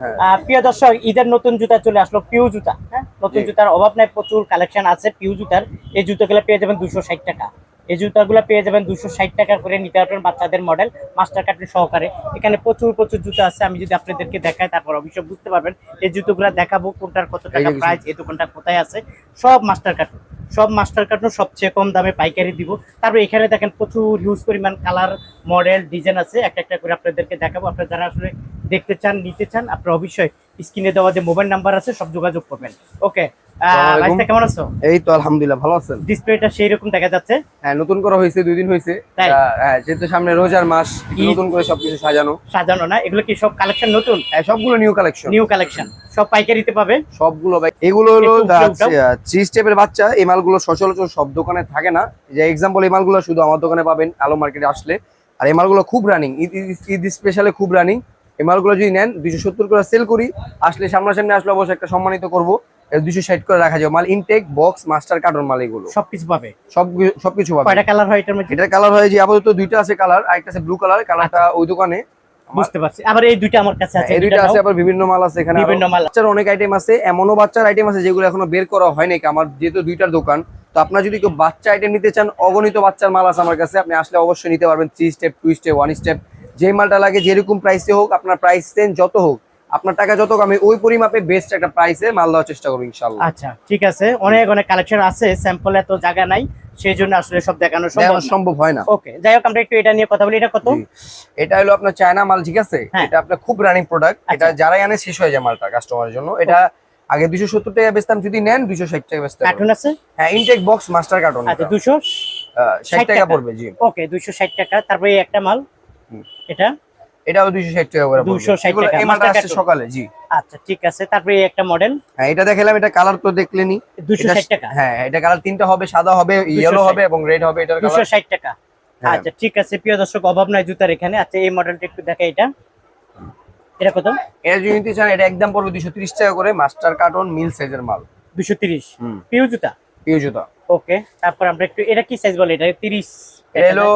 হ্যাঁ। প্রিয় দর্শক ঈদের নতুন জুতা চলে আসলো পিউ জুতা হ্যাঁ? নতুন জুতার অভাব নাই প্রচুর কালেকশন আছে পিউ জুতার। এই জুতাগুলো পেয়ে যাবেন দুশো ষাট টাকা। এই জুতাগুলো পেয়ে যাবেন দুশো ষাট টাকা করে নিতে পারবেন বাচ্চাদের মডেল মাস্টার কার্টুন সহকারে। এখানে প্রচুর প্রচুর জুতো আছে আমি যদি আপনাদেরকে দেখাই তারপর অবশ্যই বুঝতে পারবেন এই জুতোগুলো দেখাবো কোনটার কত টাকা প্রাইস এই দোকানটা কোথায় আছে। সব মাস্টার কার্টুন সব মাস্টার কার্টুন সবচেয়ে কম দামে পাইকারি দিব। তারপর এখানে দেখেন প্রচুর হিউজ পরিমাণ কালার মডেল ডিজাইন আছে। একটা একটা করে আপনাদেরকে দেখাবো। আপনারা যারা আসলে দেখতে চান নিতে চান আপনারা অবশ্যই স্ক্রিনে দেওয়া যে মোবাইল নাম্বার আছে সব যোগাযোগ করবেন। ওকে আলাইকুম। কেমন আছো? এই তো আলহামদুলিল্লাহ ভালো আছেন? ডিসপ্লেটা সেই রকম দেখা যাচ্ছে। হ্যাঁ নতুন করা হয়েছে দুই দিন হয়েছে। হ্যাঁ যেহেতু সামনে রোজার মাস নতুন করে সবকিছু সাজানো। সাজানো না এগুলো কি সব কালেকশন নতুন? হ্যাঁ সবগুলো নিউ কালেকশন নিউ কালেকশন সব পাইকারিতে পাবে? সবগুলো ভাই এগুলো হলো। থ্রি স্টেপের বাচ্চা এই মালগুলো সচরাচর সব দোকানে থাকে না। যে এক্সাম্পল এই মালগুলো শুধু আমার দোকানে পাবেন আলো মার্কেটে আসলে। আর এই মালগুলো খুব রানিং ঈদ স্পেশালে খুব রানিং এই মালগুলো যদি নেন দুইশো সত্তর করে সেল করি আসলে সামনাসামনি আসলে অবশ্যই একটা সম্মানিত করব। দুইশো ষাট করে রাখা যাবে। মাল ইনটেক বক্স মাস্টার কার্টন মাল এগুলো। সবকিছু পাবে। সবকিছু পাবে। কয়টা কালার হয় এটার কালার হয় যে আপাতত দুইটা আছে কালার আর একটা আছে ব্লু কালার কালারটা ওই দোকানে বুঝতে পারছি। আবার এই দুইটা আমার কাছে আছে এই দুইটা আছে আবার বিভিন্ন মাল আছে এখানে বিভিন্ন মাল। বাচ্চার অনেক আইটেম আছে এমনও বাচ্চার আইটেম আছে যেগুলো এখনও বের করা হয়নি আমার যেহেতু দুইটার দোকান। তো আপনার যদি কেউ বাচ্চা আইটেম নিতে চান অগণিত বাচ্চার মাল আছে আমার কাছে আপনি আসলে অবশ্যই নিতে পারবেন। Three step two step one step যে মালটা লাগে যেরকম প্রাইসে হোক আপনার প্রাইস চেঞ্জ যত হোক আপনার টাকা যত আমি ওই পরিমাপে বেস্ট একটা প্রাইসে মাল দেওয়ার চেষ্টা করব ইনশাল্লাহ আচ্ছা ঠিক আছে। অনেক অনেক কালেকশন আছে স্যাম্পল এত জায়গা নাই সেই জন্য আসলে সব দেখানো সম্ভব হয় না। ওকে যাই হোক আমরা একটু এটা নিয়ে কথা বলি। এটা কত? এটা হলো আপনার চায়না মাল ঠিক আছে? হ্যাঁ। এটা আপনার খুব রানিং প্রোডাক্ট এটা আচ্ছা। যারাই আনে শেষ হয়ে যায় মালটা কাস্টমারের জন্য। এটা আগে দুশো সত্তর টাকা বেচতাম যদি নেন দুশো ষাট টাকা বেচতে কার্টুন আছে? হ্যাঁ ইনটেক বক্স মাস্টার কার্টন আচ্ছা দুশো ষাট টাকা টাকা। পড়বে জি। ওকে দুশো ষাট টাকা। তারপরে একটা মাল। এটা? এটাও দুশো ষাট টাকা করে 260 টাকা, এই মালটা আসছে সকালে জি। আচ্ছা ঠিক আছে তারপরে একটা মডেল হ্যাঁ এটা দেখালাম এটা কালার তো দেখলেনি। দুশো এটা- ষাট টাকা? হ্যাঁ এটা কালার তিনটা হবে সাদা হবে ইয়েলো হবে এবং রেড হবে এটার কালার ষাট টাকা। হ্যাঁ। আচ্ছা ঠিক আছে প্রিয় দর্শক অভাব নাই জুতার এখানে। আচ্ছা এই মডেলটা একটু দেখা এটা। এটা কত? এটা যদি নিতে চান এটা একদম পড়বে দুশো ত্রিশ টাকা করে মাস্টার কার্টন মিল সাইজের মাল। দুশো তিরিশ। হুম। পিউ জুতা? পিউ জুতা। ওকে তারপর আমরা একটু এটা কি সাইজ বলে? এটা তিরিশ এলো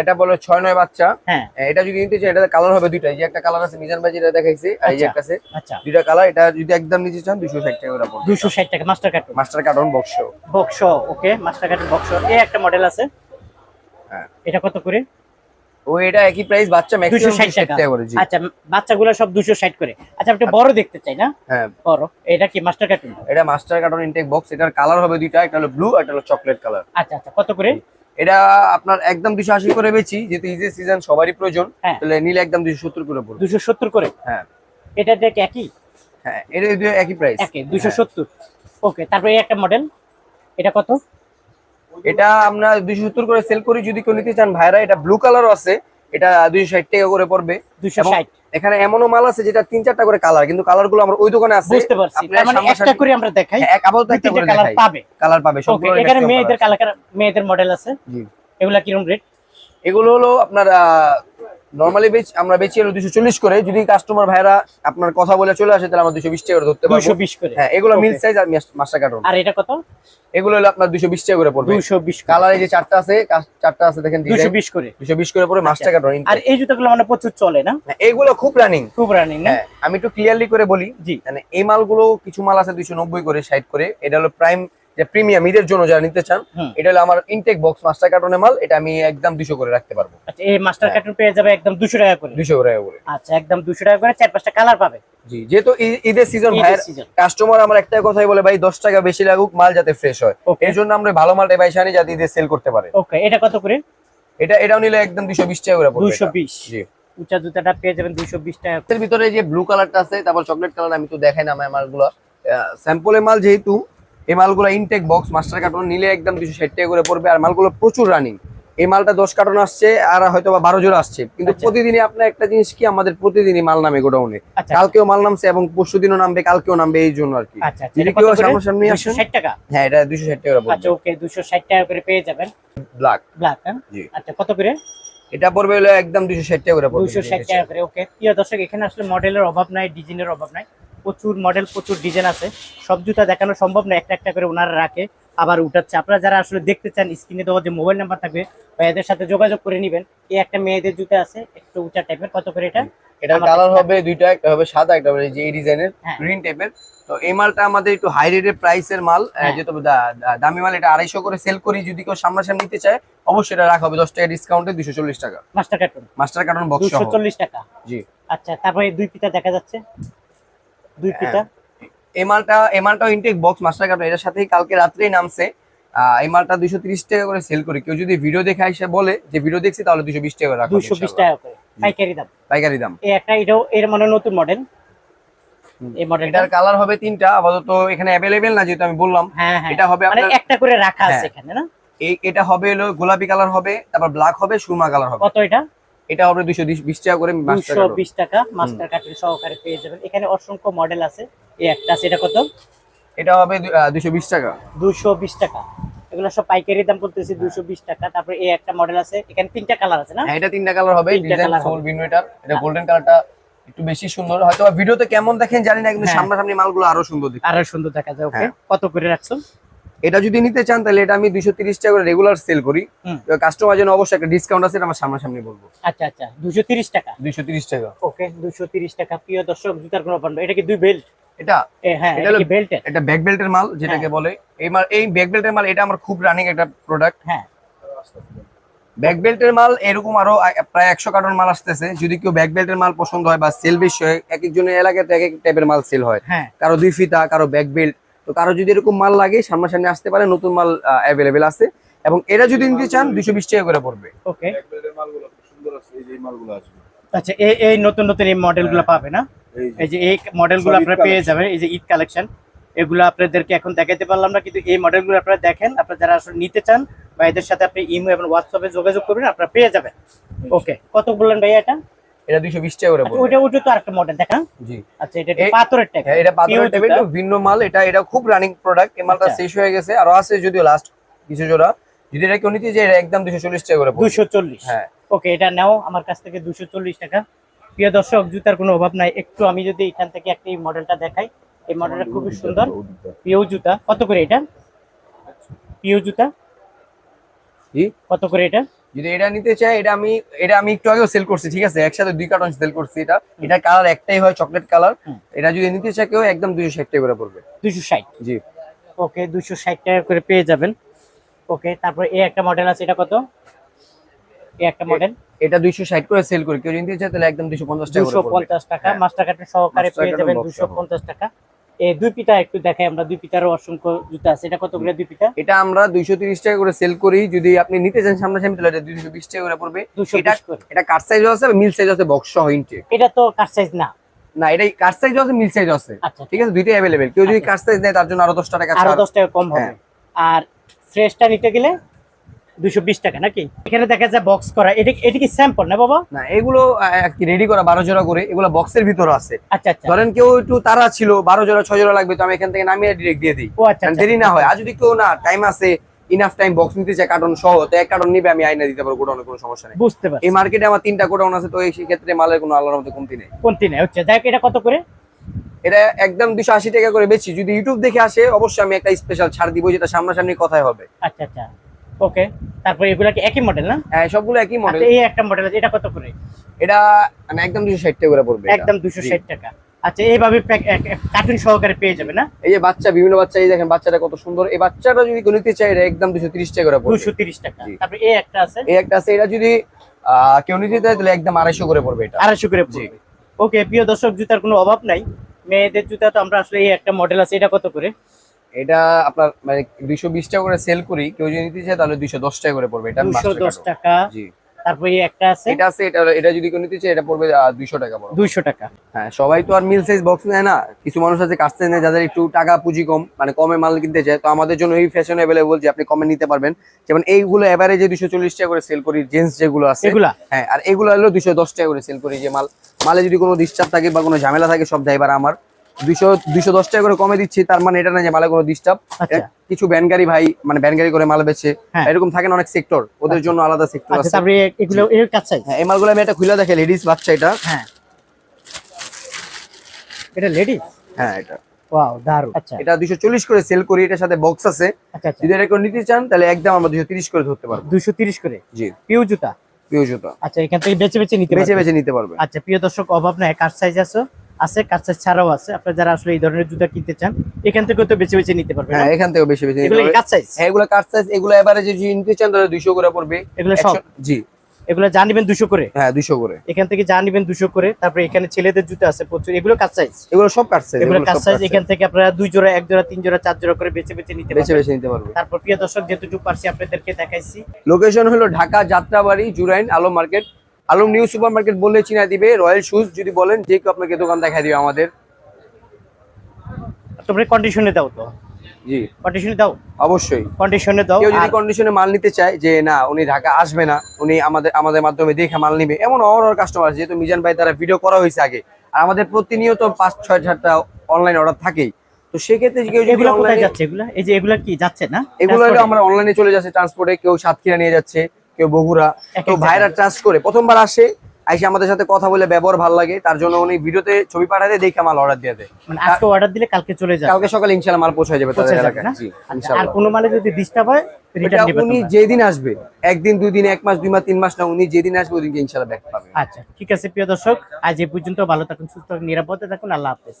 এটা বলো ছয় নয় বাচ্চা। হ্যাঁ। এটা যদি নিতে চাই এটা কালার হবে দুইটা এই যে একটা কালার আছে মিজান ভাই যেটা দেখাইছে আর এই যে আচ্ছা। একটা আছে আচ্ছা। দুইটা কালার এটা যদি একদম নিতে চান দুশো ষাট টাকা করে পড়বে। দুশো ষাট টাকা master carton master carton box box okay master carton box এই একটা মডেল আছে। হ্যাঁ। এটা কত করে? ও এটা একই প্রাইস বাচ্চা ম্যাক্সিমাম ষাট টাকা। টাকা করে জি। আচ্ছা বাচ্চাগুলো সব করে। আচ্ছা আপনি বড় দেখতে চাই না? হ্যাঁ। বড়। এটা কি মাস্টার কার্টুন এটা মাস্টার কার্টন ইনটেক বক্স এটার কালার হবে দুইটা একটা হলো ব্লু একটা হলো চকলেট কালার আচ্ছা আচ্ছা কত করে? এটা আপনার একদম দুশো আশি করে বেচি যেহেতু ইজি সিজন সবারই প্রয়োজন। হ্যাঁ। তাহলে নিলে একদম দুশো সত্তর করে পড়বে। দুশো সত্তর করে? হ্যাঁ। এটা দেখ একই? হ্যাঁ এটা একই প্রাইস একই দুশো সত্তর। ওকে তারপরে একটা মডেল এটা কত? এটা আমরা দুইশো সত্তর করে সেল করি। যদি কেউ নিতে চান ভাইরা এটা ব্লু কালারও আছে। এটা দুইশো ষাট টাকা করে পড়বে। দুইশো ষাট। এখানে এমনও মাল আছে যেটা তিন চারটা করে কালার কিন্তু কালারগুলো আমরা ওই দোকানে আছে। বুঝতে পারছি। মানে একটা করে আমরা দেখাই। হ্যাঁ, এক আপাতত একটা করে কালার পাবে। কালার পাবে এখানে মেয়েদের কালার মেয়েদের মডেল আছে। জি। এগুলা কীরকম রেট এগুলো হলো আপনার নর্মালি বেচ আমরা বেচি হলো দুশো চল্লিশ করে। যদি কাস্টমার ভাইরা আপনার কথা বলে চলে আসে তাহলে আমরা দুশো বিশ টাকা করে ধরতে দুশো পারব করে। হ্যাঁ এগুলো মিল সাইজ আর মাস্টার কার্টন আর এটা কত? এগুলো হলো আপনার দুশো বিশ টাকা করে পড়বে। দুশো বিশ কালার এই যে চারটা আছে চারটা আছে দেখেন দুশো বিশ করে। দুশো বিশ করে পড়বে মাস্টার কার্টন আর এই জুতাগুলো মানে প্রচুর চলে না? এগুলো খুব রানিং খুব রানিং হ্যাঁ আমি একটু ক্লিয়ারলি করে বলি। জি। মানে এই মালগুলো কিছু মাল আছে দুইশো নব্বই করে সাইড করে। এটা হলো প্রাইম যে প্রিমিয়াম ঈদের জন্য যারা নিতে চান এটা হলো আমার ইনটেক বক্স মাস্টার কার্টনের মাল এটা আমি একদম দুশো করে রাখতে পারব। আচ্ছা এই মাস্টার হ্যাঁ। কার্টুন পেয়ে যাবে একদম দুশো টাকা করে? দুশো করে করে। আচ্ছা একদম দুশো টাকা করে চার পাঁচটা কালার পাবে? জি যেহেতু ঈদের সিজন ভাইয়ের কাস্টমার আমার একটাই কথাই বলে ভাই দশ টাকা বেশি লাগুক মাল যাতে ফ্রেশ হয়. এর জন্য আমরা ভালো মালটা বাইসে আনি যাতে ঈদের সেল করতে পারে। ওকে এটা কত করে? এটা এটাও নিলে একদম দুশো বিশ টাকা করে পড়বে দুশো। বিশ। জি। উঁচা জুতাটা পেয়ে যাবেন দুশো বিশ টাকা এর ভিতরে যে ব্লু কালারটা আছে তারপর চকলেট কালার আমি তো দেখাই না আমার মালগুলো। স্যাম্পলের মাল যেহেতু এই মালগুলো ইনটেক বক্স মাস্টার কার্টন নিলে একদম দুশো ষাট টাকা করে পড়বে আর মালগুলো প্রচুর রানিং এই মালটা দশ কার্টন আসছে আর হয়তো বা বারো জোড়া আসছে। কিন্তু আচ্ছা। প্রতিদিনই আপনার একটা জিনিস কি আমাদের প্রতিদিনই মাল নামে গোডাউনে আচ্ছা। কালকেও মাল নামছে এবং পরশু দিনও নামবে কালকেও নামবে এই জন্য আর কি। আচ্ছা যদি এটা কেউ সামনাসামনি আসেন টাকা? হ্যাঁ এটা দুশো ষাট টাকা আচ্ছা পড়বে। ওকে দুশো ষাট টাকা করে পেয়ে যাবেন। ব্ল্যাক ব্ল্যাক আচ্ছা কত করে? এটা পড়বে হলো একদম দুশো ষাট টাকা করে দুশো ষাট টাকা করে ওকে। প্রিয় দর্শক এখানে আসলে মডেলের অভাব নাই ডিজাইনের অভাব নাই। প্রচুর মডেল প্রচুর ডিজাইন আছে। সব জুতা দেখানো সম্ভব না একটা একটা করে ওনারা রাখে আবার উঠাচ্ছে। আপনারা যারা আসলে দেখতে চান স্ক্রিনে দেওয়া যে মোবাইল নাম্বার থাকবে বা এদের সাথে যোগাযোগ করে নেবেন। এই একটা মেয়েদের জুতা আছে একটু উঁচা টাইপের কত করে এটা? আমার কালার হবে দুইটা একটা হবে সাদা একটা হবে যে এই ডিজাইনের। গ্রিন টাইপের তো এই মালটা আমাদের একটু হাই রেটের প্রাইসের মাল হ্যাঁ। যেহেতু দামি মাল এটা আড়াইশো করে সেল করি যদি কেউ সামনাসামনি নিতে চায় অবশ্যই এটা রাখা হবে। দশ টাকা ডিসকাউন্টে দুশো চল্লিশ টাকা। Master carton master carton box চল্লিশ টাকা? জি। আচ্ছা তারপরে দুই পিতা দেখা যাচ্ছে। দুই পিতা এই মালটা এই ইনটেক বক্স মাস্টার কার্টন এটার সাথেই কালকে রাত্রেই নামছে। এই দুশো তিরিশ টাকা করে সেল করি। কেউ যদি ভিডিও দেখে এসে বলে যে ভিডিও দেখছি তাহলে দুশো বিশ টাকা রাখা দুইশো বিশ টাকা করে। পাইকারি দাম। পাইকারি দাম। একটা এটাও এর মানে নতুন মডেল এই মডেলটা এটার কালার হবে তিনটা আপাতত এখানে অ্যাভেলেবেল না যেহেতু আমি বললাম। হ্যাঁ হ্যাঁ। এটা হবে মানে একটা করে রাখা আছে হ্যাঁ। এখানে না? এই এটা হবে হলো গোলাপি কালার হবে তারপর ব্ল্যাক হবে সুরমা কালার হবে। কত এটা? এটা হবে দুশো বিশ টাকা করে মাস্টার দুশো কার্টন বিশ টাকা মাস্টার কার্টুন সহকারে পেয়ে যাবেন। এখানে অসংখ্য মডেল আছে। এই একটা আছে এটা কত? এটা হবে দুশো বিশ টাকা। দুশো বিশ টাকা। এগুলো সব পাইকারি দাম দুশো বিশ টাকা। তারপরে এই একটা মডেল আছে। এখানে তিনটা কালার আছে না? হ্যাঁ এটা তিনটা কালার হবে। Design sole. ভিন্ন এটা এটা গোল্ডেন কালারটা একটু বেশি সুন্দর। হয়তো ভিডিওতে কেমন দেখেন জানি না কিন্তু হ্যাঁ। সামনাসামনি মালগুলো আরও সুন্দর দেখতে আরও সুন্দর দেখা যায় ওকে? হ্যাঁ। কত করে রাখছো? এটা যদি নিতে চান তাহলে এটা আমি দুশো তিরিশ টাকা করে রেগুলার সেল করি। কাস্টমার জন্য অবশ্যই একটা ডিসকাউন্ট আছে আমার সামনাসামনি বলব। আচ্ছা আচ্ছা দুশো তিরিশ টাকা। দুশো তিরিশ টাকা। ওকে দুশো তিরিশ টাকা। প্রিয় দর্শক জুতার কোনো এটা কি দুই বেল্ট এটা? হ্যাঁ এটা এটা কি বেল্টের এটা ব্যাক বেল্টের মাল যেটাকে বলে। এই মাল এই ব্যাক বেল্টের মাল এটা আমার খুব রানিং একটা প্রোডাক্ট হ্যাঁ। ব্যাক বেল্টের মাল এরকম আরও প্রায় একশো কার্টন মাল আসতেছে। যদি কেউ ব্যাক বেল্টের মাল পছন্দ হয় বা সেল বেশি হয় এক একজনের এলাকাতে এক এক টাইপের মাল সেল হয়। হ্যাঁ। কারও দুই ফিতা কারও ব্যাক বেল্ট তো কারও যদি এরকম মাল লাগে সামনাসামনি আসতে পারে নতুন মাল অ্যাভেলেবেল আছে। এবং এরা যদি নিতে চান দুশো বিশ টাকা করে পড়বে। ওকে ব্যাকবেল্টের মালগুলো খুব সুন্দর আছে এই যে এই মালগুলো আসবে। আচ্ছা এই এই নতুন নতুন এই মডেলগুলো পাবে না? এই যে এই যে এই মডেলগুলো আপনারা পেয়ে যাবেন এই যে ঈদ কালেকশন এগুলো আপনাদেরকে এখন দেখাতে পারলাম না কিন্তু এই মডেলগুলো আপনারা দেখেন আপনারা যারা আসলে নিতে চান বা এদের সাথে আপনি ইমো এবং হোয়াটসঅ্যাপে যোগাযোগ করবেন আপনারা পেয়ে যাবেন। ওকে কত বললেন ভাইয়া এটা? এটা দুশো বিশ টাকা করে আচ্ছা, পড়বে। ওটা ওটা তো আরেকটা মডেল দেখা জি। আচ্ছা এটা একটু পাথরের টাইপ হ্যাঁ এটা পাথরের Pure একটু ভিন্ন মাল এটা এটা খুব রানিং প্রোডাক্ট এই মালটা আচ্ছা। শেষ হয়ে গেছে। আরও আছে যদিও লাস্ট কিছু জোড়া। যদি এটা কেউ নিতে চায় এটা একদম দুশো চল্লিশ টাকা করে পড়বে। দুশো চল্লিশ। হ্যাঁ। ওকে এটা নাও আমার কাছ থেকে দুশো চল্লিশ টাকা। প্রিয় দর্শক জুতার কোনো অভাব নাই। একটু আমি যদি এখান থেকে একটা এই মডেলটা দেখাই। এই মডেলটা খুবই সুন্দর। পিও জুতা। কত করে এটা? পিও জুতা? জি কত করে এটা? যদি এটা নিতে চাই এটা আমি এটা আমি একটু আগেও সেল করছি ঠিক আছে? একসাথে দুই কার্টন সেল করছি এটা। এটা কালার একটাই হয় চকলেট কালার এটা যদি নিতে চাই কেউ একদম দুইশো ষাট টাকা করে পড়বে। দুশো ষাট? জি। ওকে দুশো ষাট টাকা করে পেয়ে যাবেন। ওকে তারপর এই একটা মডেল আছে এটা কত? এই একটা মডেল এটা দুইশো ষাট করে সেল করি। কেউ যদি চায় তাহলে একদম দুইশো পঞ্চাশ টাকা দুশো করে পড়বে। পঞ্চাশ টাকা হ্যাঁ। মাস্টার কার্টের সহকারে পেয়ে যাবেন box দুশো সহ। পঞ্চাশ টাকা। এই দুই পিতা একটু দেখাই আমরা দুই পিতারও অসংখ্য জুতা আছে। এটা কত করে দুই পিতা এটা আমরা টাকা করে সেল করি। যদি আপনি নিতে চান তাহলে টাকা করে পড়বে। এটা এটা কাট সাইজও আছে মিল সাইজ আছে? বক্স সহ ইনটেক এটা তো সাইজ না? না এটা কাট সাইজও আছে মিল সাইজ আছে। আচ্ছা। ঠিক আছে? দুইটাই কেউ যদি আচ্ছা। কাট সাইজ নেয় তার জন্য আরও টাকা টাকা কম হবে। হ্যাঁ। আর ফ্রেশটা নিতে গেলে দুশো বিশ টাকা নাকি? এখানে দেখা যায় বক্স করা। এটা এটা কি স্যাম্পল না বাবা? না এগুলো রেডি করা বারো জোড়া করে এগুলো বক্সের ভিতরে আছে। আচ্ছা আচ্ছা। ধরেন কেউ একটু তারা ছিল বারো জোড়া ছয় জোড়া লাগবে তো আমি এখান থেকে নামিয়ে ডিরেক্ট দিয়ে দিই। ও আচ্ছা আচ্ছা। দেরি না হয়। আর যদি কেউ না টাইম আছে ইনাফ টাইম বক্স নিতে চায় কার্টন সহ তো এক কার্টন নিবে আমি আইনা দিতে পারব গোডাউনে কোনো সমস্যা নেই। বুঝতে পারছি। এই মার্কেটে আমার তিনটা গোডাউন আছে তো এই ক্ষেত্রে মালের কোনো আল্লাহর মধ্যে কমতি নেই। কোনটি নেই। হচ্ছে যাই এটা কত করে? এটা একদম দুশো আশি টাকা করে বেচি। যদি ইউটিউব দেখে আসে অবশ্যই আমি একটা স্পেশাল ছাড় দিব যেটা সামনাসামনি কথাই হবে। আচ্ছা আচ্ছা। ওকে তারপরে এগুলা কি একই মডেল না? হ্যাঁ সবগুলো একই মডেল আচ্ছা এই একটা মডেল আছে এটা কত করে? এটা মানে একদম দুশো ষাট টাকা করে পড়বে একদম দুশো জি। ষাট টাকা। আচ্ছা এইভাবে কার্টুন সহকারে পেয়ে যাবে না? এই যে বাচ্চা বিভিন্ন বাচ্চা এই দেখেন বাচ্চাটা কত সুন্দর। এই বাচ্চাটা যদি নিতে চায় এটা একদম দুশো তিরিশ টাকা করে পড়বে। দুশো তিরিশ টাকা। জি। তারপরে এই একটা আছে? এই একটা আছে এটা যদি কেউ নিতে চায় তাহলে একদম আড়াইশো করে পড়বে এটা। আড়াইশো করে পড়বে। ওকে প্রিয় দর্শক জুতার কোনো অভাব নাই। মেয়েদের জুতা তো আমরা আসলে এই একটা মডেল আছে এটা কত করে? এটা আপনার মানে দুইশো বিশ টাকা করে সেল করি কেউ যদি নিতে চায় তাহলে দুইশো দশ টাকা করে পড়বে এটা দুশো দশ টাকা। জি। তারপরে একটা আছে? এটা আছে এটা এটা যদি কেউ নিতে চায় এটা পড়বে দুইশো টাকা পড়বে। দুইশো টাকা। হ্যাঁ সবাই তো আর মিল সাইজ বক্স নেয় না। কিছু মানুষ আছে কাছ থেকে যাদের একটু টাকা পুঁজি কম মানে কমে মাল কিনতে চায়। তো আমাদের জন্য এই ফ্যাশন যে আপনি কমে নিতে পারবেন। যেমন এইগুলো এভারেজে টাকা করে সেল করি যেগুলো আছে। এগুলা? হ্যাঁ আর এগুলো হলো টাকা করে সেল করি যে মাল মালে যদি কোনো ডিস্টার্ব থাকে বা কোনো ঝামেলা থাকে সব ড্রাইভার আমার। দুশো দুশো দশ টাকা করে কমে দিচ্ছি তার মানে এটা না যে মালে কোনো ডিস্টার্ব আচ্ছা। কিছু ব্যানগাড়ি ভাই মানে ব্যানগাড়ি করে মাল বেচে হ্যাঁ। এরকম থাকেন অনেক সেক্টর ওদের জন্য আলাদা সেক্টর আচ্ছা আছে। হ্যাঁ এই মালগুলো আমি একটা খুলে দেখে লেডিস বাচ্চা এটা। হ্যাঁ। এটা লেডিস হ্যাঁ এটা। ওয়াও দারুণ আচ্ছা। এটা করে সেল করি এটার সাথে বক্স আছে। আচ্ছা আচ্ছা। যদি এটা কেউ নিতে চান তাহলে একদম আমরা দুইশো তিরিশ করে ধরতে পারব। দুশো তিরিশ করে? জি। পিউ জুতা? প্রিয় জুতা। আচ্ছা এখান থেকে বেছে বেছে নিতে বেছে পারবেন নিতে পারবে। আচ্ছা প্রিয় দর্শক অভাব নাই কার সাইজ আছে? আছে সাইজ ছাড়াও আছে। আপনারা যারা আসলে এই ধরনের জুতা কিনতে চান এখান থেকে তো বেছে বেছে নিতে পারবেন। হ্যাঁ এখান থেকে বেশি বেশি এগুলো কার সাইজ হ্যাঁ এগুলো কাট সাইজ এগুলো এবারে যদি নিতে চান তাহলে দুইশো করে পড়বে। এগুলো সব জি। এগুলো যা নিবেন দুশো করে? হ্যাঁ দুইশো করে। এখান থেকে যা নিবেন দুশো করে। তারপরে এখানে ছেলেদের জুতা আছে প্রচুর। এগুলো কার সাইজ এগুলো সব কাট সাইজ এগুলো সব সাইজ এখান থেকে আপনারা দুই জোড়া এক জোড়া তিন জোড়া চার জোড়া করে বেছে বেছে নিতে বেছে পারবেন। বেছে নিতে পারবে তারপর প্রিয় দর্শক যেটুকু পারছি আপনাদেরকে দেখাইছি। লোকেশন হলো Dhaka Jatrabari Jurain Alam market Alam new super market বললে চিনা দিবে রয়্যাল শুজ যদি বলেন যে কেউ আপনাকে দোকান দেখা দিবে আমাদের। তোমরা কন্ডিশনে দাও তো। জি। কন্ডিশনে দাও। অবশ্যই। কন্ডিশনে দাও। কেউ যদি কন্ডিশনে মাল নিতে চায় যে না উনি ঢাকা আসবে না উনি আমাদের আমাদের মাধ্যমে দেখে মাল নিবে এমন অহরহ কাস্টমার আছে যেহেতু মিজান ভাই তারা ভিডিও করা হয়েছে আগে। আর আমাদের প্রতিনিয়ত পাঁচ ছয় সাতটা অনলাইন অর্ডার থাকেই। তো সেক্ষেত্রে কেউ যদি এগুলো কোথায় যাচ্ছে? এগুলা? এই যে এগুলা কি যাচ্ছে না? এগুলো আমরা অনলাইনে চলে যাচ্ছে ট্রান্সপোর্টে কেউ সাতক্ষীরা নিয়ে যাচ্ছে। কেউ বগুড়া তো ভাইরা ট্রাস্ট করে। প্রথমবার আসে আইসে আমাদের সাথে কথা বলে ব্যবহার ভালো লাগে তার জন্য উনি ভিডিওতে ছবি পাঠাতে দেখে মাল অর্ডার দিয়ে দেয়। মানে আজকে অর্ডার দিলে কালকে চলে যাবে। কালকে সকালে ইনশাল্লাহ মাল পৌঁছে যাবে তাদের এলাকায়। আচ্ছা, আর কোনো মালে যদি ডিস্টার্ব হয় উনি। যেদিন আসবে একদিন দুই দিন এক মাস দুই মাস তিন মাস না উনি যেদিন আসবে ওদিনকে ইনশাল্লাহ ব্যাক পাবে। আচ্ছা ঠিক আছে প্রিয় দর্শক আজ এই পর্যন্ত ভালো থাকুন সুস্থ থাকুন নিরাপদে থাকুন আল্লাহ হাফেজ।